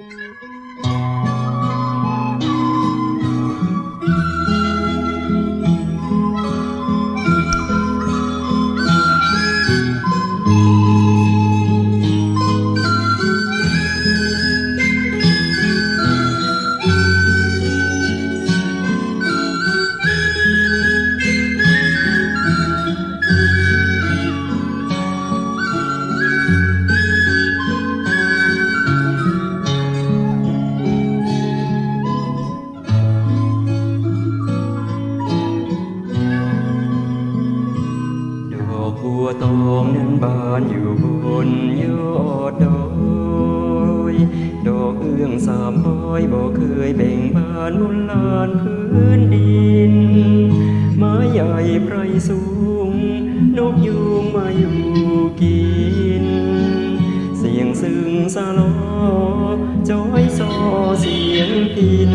ด วตองนั้นบานอยู่บนยอดดอยดอกเอื้องสามบอยบอกเคยเบ่งบานบนลานพื้นดินไม้ใหญ่ไพรสูง นกยูงมาอยู่กิน เสียงซึ่งสลอจอยซอเสียงพิน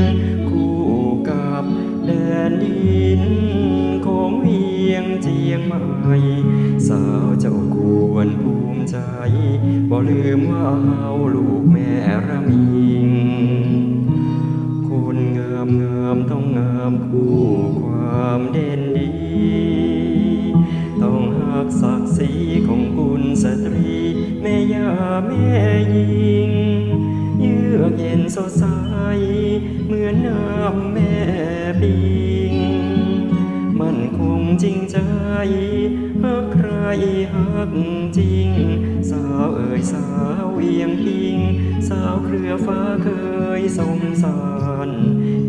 คู่กับแดนดินของเวียงเจียงใหม่ สาวเจ้าควรภูมิใจ บ่ลืมว่าเฮาลูกแม่ระมิง คนงามงามต้องงามคู่ความเด่นดี ต้องหักศักดิ์ศรีของคุณสตรี แม่ยาแม่หญิง เยือกเย็นสดใส เหมือนน้ำแม่ปิง มันคงจริงใจ หักใครหักจริง สาวเอ่ยสาวเวียงพิง สาวเครือฟ้าเคยสมสาร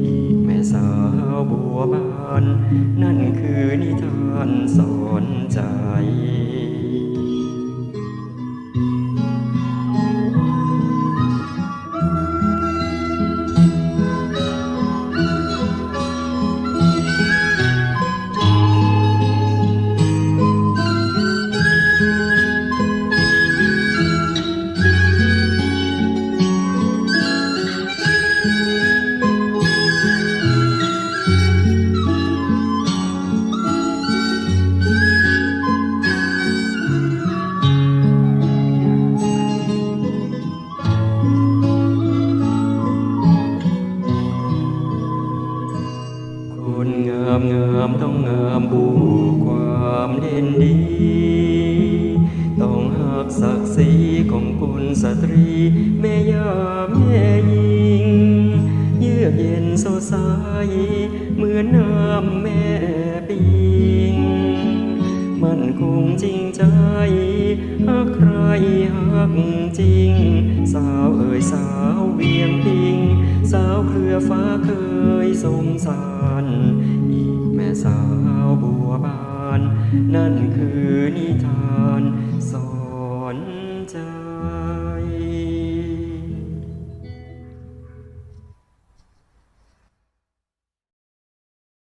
อีกแม่สาวบัวบาน นั่นคือนิทานสอนใจ ต้องงามบูความเด่นดี ต้องหักศักดิ์ศรีของคุณสตรี แม่ยาแม่หญิง เยือกเย็นสดใสเหมือนน้ำแม่ปิง มันคงจริงใจหักใครหักจริง สาวเอ่ยสาวเวียงพิง สาวเครือฟ้าเคยสมสารอีก สาวบัวบาน นั่นคือนิทานสอน